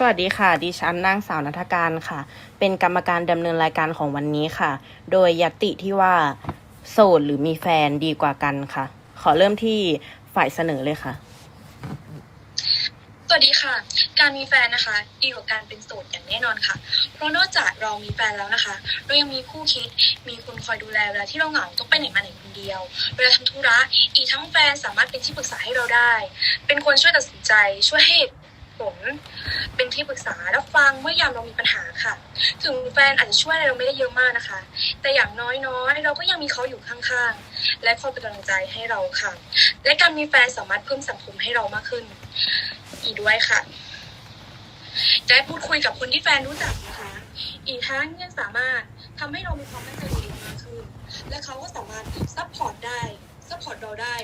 สวัสดีค่ะ ดิฉันนางสาวนัฐการค่ะ เป็นกรรมการดำเนินรายการของวันนี้ค่ะ โดยยติที่ว่าโสดหรือมีแฟนดีกว่ากันค่ะ ขอเริ่มที่ฝ่ายเสนอเลยค่ะ สวัสดีค่ะ การมีแฟนนะคะ ดีกว่าการเป็นโสดอย่างแน่นอนค่ะ เพราะนอกจากเรามีแฟนแล้วนะคะ เรายังมีคู่คิด มีคนคอยดูแลเวลาที่เราเหงาต้องไปไหนมาไหนคนเดียว เวลาทำธุระ อีกทั้งแฟนสามารถเป็นที่ปรึกษาให้เราได้ เป็นคนช่วยตัดสินใจ ช่วยให้เหตุผ ล เป็นที่ปรึกษารับฟังเมื่อยามเรามีปัญหาค่ะ ถึงแฟนอาจจะช่วยอะไรเราไม่ได้เยอะมากนะคะ แต่อย่างน้อยๆ เราก็ยังมีเขาอยู่ข้างๆ และคอยเป็นกำลังใจให้เราค่ะ และการมีแฟนสามารถเพิ่มสังคมให้เรามากขึ้น อีกด้วยค่ะได้พูดคุยกับคนที่แฟนรู้จักนะคะ อีกทั้งยังสามารถทำให้เรามีความมั่นใจในตัวเองมากขึ้น และเขาก็สามารถซัพพอร์ตได้ ซัพพอร์ตเราได้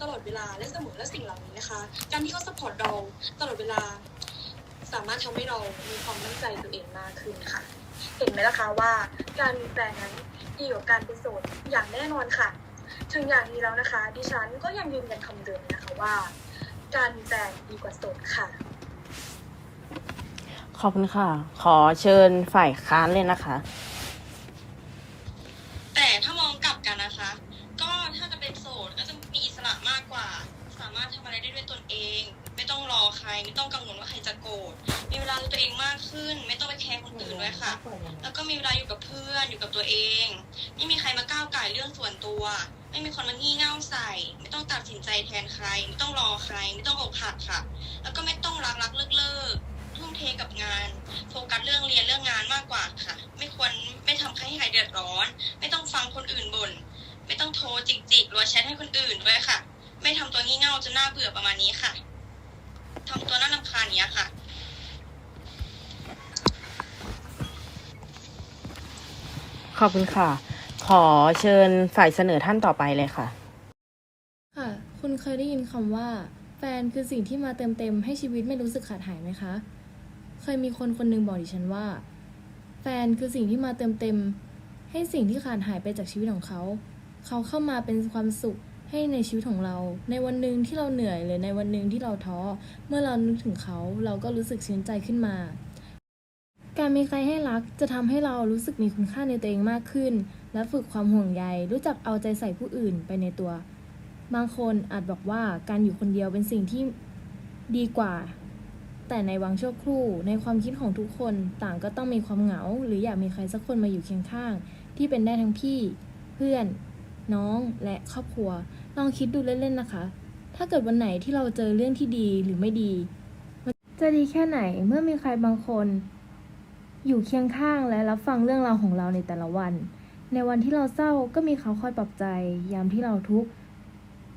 ตลอดเวลาและเสมอและสิ่งเหล่านี้นะคะ การที่เขาซัพพอร์ตเราตลอดเวลา สามารถทำให้เรามีความมั่นใจตัวเองมากขึ้นค่ะ เห็นไหมล่ะคะว่าการมีแฟนนั้นดีกว่าการเป็นโสดอย่างแน่นอนค่ะ ถึงอย่างนี้แล้วนะคะ ดิฉันก็ยังยืนยันคำเดิมนะคะว่า การมีแฟนดีกว่าโสดค่ะขอบคุณค่ะ ขอเชิญฝ่ายค้านเลยนะคะ แต่ถ้ามองกลับกันนะคะ ก็ถ้าจะเป็นโสดก็จะมีอิสระมากกว่า สามารถทำอะ ได้ด้วยตนเอง ไม่ต้องรอใคร ไม่ต้องกังวลว่าใครจะโกรธมีเวลาดูตัวเองมากขึ้น ไม่ต้องไปแคร์คนอื่นด้วยค่ะ แล้วก็มีเวลาอยู่กับเพื่อนอยู่กับตัวเอง ไม่มีใครมาก้าวไก่เรื่องส่วนตัว ไม่มีคนมางี่เง่าใส่ ไม่ต้องตัดสินใจแทนใคร ไม่ต้องรอใคร ไม่ต้องอกหักค่ะ แล้วก็ไม่ต้องรักรักเลิกเลิกทุ่มเทกับงานโฟกัสเรื่องเรียนเรื่องงานมากกว่าค่ะ ไม่ควรไม่ทำให้ใครเดือดร้อน ไม่ต้องฟังคนอื่นบ่นไม่ต้องโทรจิกจิกหรือว่าแชทให้คนอื่นด้วยค่ะ ไม่ทำตัวงี่เง่าจนน่าเบื่อประมาณนี้ค่ะทำตัวน่ารำคาญเนี้ยค่ะ ขอบคุณค่ะ ขอเชิญฝ่ายเสนอท่านต่อไปเลยค่ะ ค่ะ คุณเคยได้ยินคำว่า แฟนคือสิ่งที่มาเติมเต็มให้ชีวิตไม่รู้สึกขาดหายไหมคะ เคยมีคนคนหนึงบอกดิฉันว่า แฟนคือสิ่งที่มาเติมเต็ม ให้สิ่งที่ขาดหายไปจากชีวิตของเขา เขาเข้ามาเป็นความสุข ให้ในชีวิตของเรา ในวันหนึ่งที่เราเหนื่อยหรือในวันหนึ่งที่เราท้อ เมื่อเรานึกถึงเขาเราก็รู้สึกชื่นใจขึ้นมา การมีใครให้รักจะทำให้เรารู้สึกมีคุณค่าในตัวเองมากขึ้น และฝึกความห่วงใยรู้จักเอาใจใส่ผู้อื่นไปในตัว บางคนอาจบอกว่าการอยู่คนเดียวเป็นสิ่งที่ดีกว่า แต่ในวังชั่วครู่ในความคิดของทุกคนต่างก็ต้องมีความเหงา หรืออยากมีใครสักคนมาอยู่เคียงข้าง ที่เป็นได้ทั้งพี่ เพื่อนน้องและครอบครัว ลองคิดดูเล่นๆนะคะ ถ้าเกิดวันไหนที่เราเจอเรื่องที่ดีหรือไม่ดี จะดีแค่ไหนเมื่อมีใครบางคน อยู่เคียงข้างและรับฟังเรื่องราวของเราในแต่ละวัน ในวันที่เราเศร้าก็มีเขาคอยปลอบใจ ยามที่เราทุกข์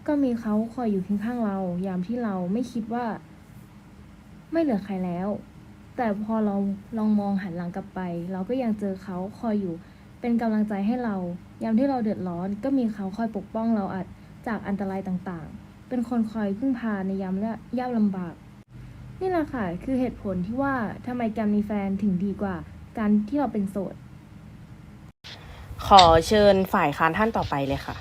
ก็มีเขาคอยอยู่เคียงข้างเรา ยามที่เราไม่คิดว่า ไม่เหลือใครแล้ว แต่พอเราลองมองหันหลังกลับไป เราก็ยังเจอเขาคอยอยู่เป็นกำลังใจให้เรา ยามที่เราเดือดร้อน ก็มีเขาคอยปกป้องเราอา จจากอันตรายต่างๆ เป็นคนคอยพึ่งพาในยามยากลำบาก นี่แหละค่ะคือเหตุผลที่ว่าทำไมการมีแฟนถึงดีกว่าการที่เราเป็นโสด ขอเชิญฝ่ายค้านท่านต่อไปเลยค่ะ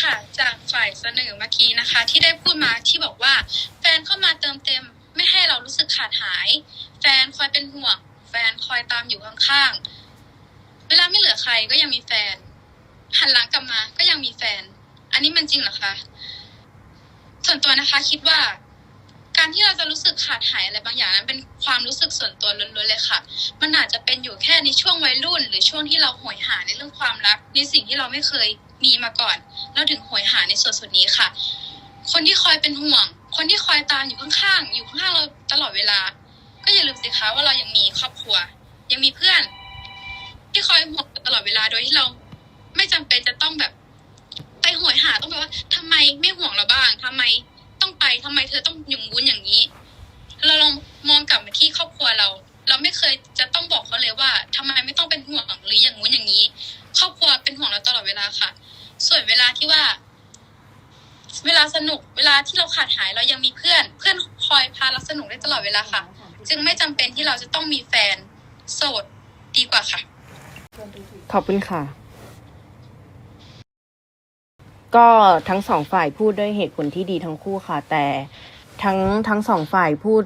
ค่ะจากฝ่ายเสนอเมื่อกี้นะคะ ที่ได้พูดมาที่บอกว่า แฟนเข้ามาเติมเต็ม ไม่ให้เรารู้สึกขาดหาย แฟนคอยเป็นห่วง แฟนคอยตามอยู่ข้างๆเวลาไม่เหลือใครก็ยังมีแฟน หันหลังกลับมาก็ยังมีแฟน อันนี้มันจริงเหรอคะ ส่วนตัวนะคะคิดว่า การที่เราจะรู้สึกขาดหายอะไรบางอย่างนั้น เป็นความรู้สึกส่วนตัวล้วนๆเลยค่ะ มันอาจจะเป็นอยู่แค่ในช่วงวัยรุ่น หรือช่วงที่เราโหยหาในเรื่องความรัก ในสิ่งที่เราไม่เคยมีมาก่อน เราถึงโหยหาในส่วนส่วนนี้ค่ะ คนที่คอยเป็นห่วง คนที่คอยตามอยู่ข้างๆ อยู่ข้างๆเราตลอดเวลา ก็อย่าลืมสิคะว่าเรายังมีครอบครัว ยังมีเพื่อน ที่คอยห่วงตลอดเวลาโดยที่เรา จำเป็นจะต้องแบบ ไปโหยหาต้องแบบว่าทำไมไม่ห่วงเราบ้างทำไมต้องไปทำไมเธอต้องอย่งวุ้นอย่างนี้ เราลองมองกลับมาที่ครอบครัวเรา เราไม่เคยจะต้องบอกเขาเลยว่าทำไมไม่ต้องเป็นห่วงหรืออย่างงู้นอย่างนี้ ครอบครัวเป็นห่วงเราตลอดเวลาค่ะ ส่วนเวลาที่ว่า เวลาสนุกเวลาที่เราขาดหายเรายังมีเพื่อน เพื่อนคอยพาเราสนุกได้ตลอดเวลาค่ะ จึงไม่จำเป็นที่เราจะต้องมีแฟน โสดดีกว่าค่ะ ขอบคุณค่ะ ก็ทั้งสองฝ่ายพูดด้วยเหตุผลที่ดีทั้งคู่ค่ะ แต่ทั้งทั้งสองฝ่ายพูด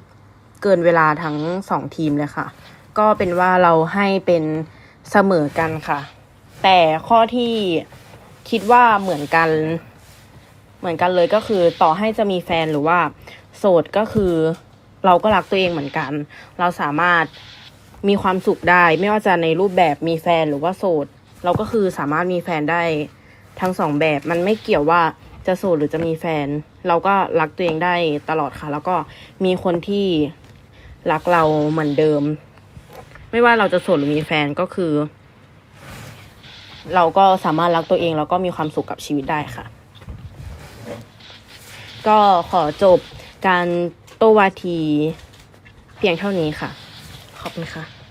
เกินเวลาทั้งสองทีมเลยค่ะ ก็เป็นว่าเราให้เป็นเสมอกันค่ะ แต่ข้อที่คิดว่าเหมือนกัน เหมือนกันเลยก็คือต่อให้จะมีแฟนหรือว่า โสดก็คือเราก็รักตัวเองเหมือนกัน เราสามารถมีความสุขได้ ไม่ว่าจะในรูปแบบมีแฟนหรือว่าโสด เราก็คือสามารถมีแฟนได้ ทั้งสองแบบมันไม่เกี่ยวว่าจะโสดหรือจะมีแฟน เราก็รักตัวเองได้ตลอดค่ะ แล้วก็มีคนที่รักเราเหมือนเดิม ไม่ว่าเราจะโสดหรือมีแฟนก็คือ เราก็สามารถรักตัวเองแล้วก็มีความสุขกับชีวิตได้ค่ะ ก็ขอจบการโต้วาทีเพียงเท่านี้ค่ะ ขอบคุณค่ะ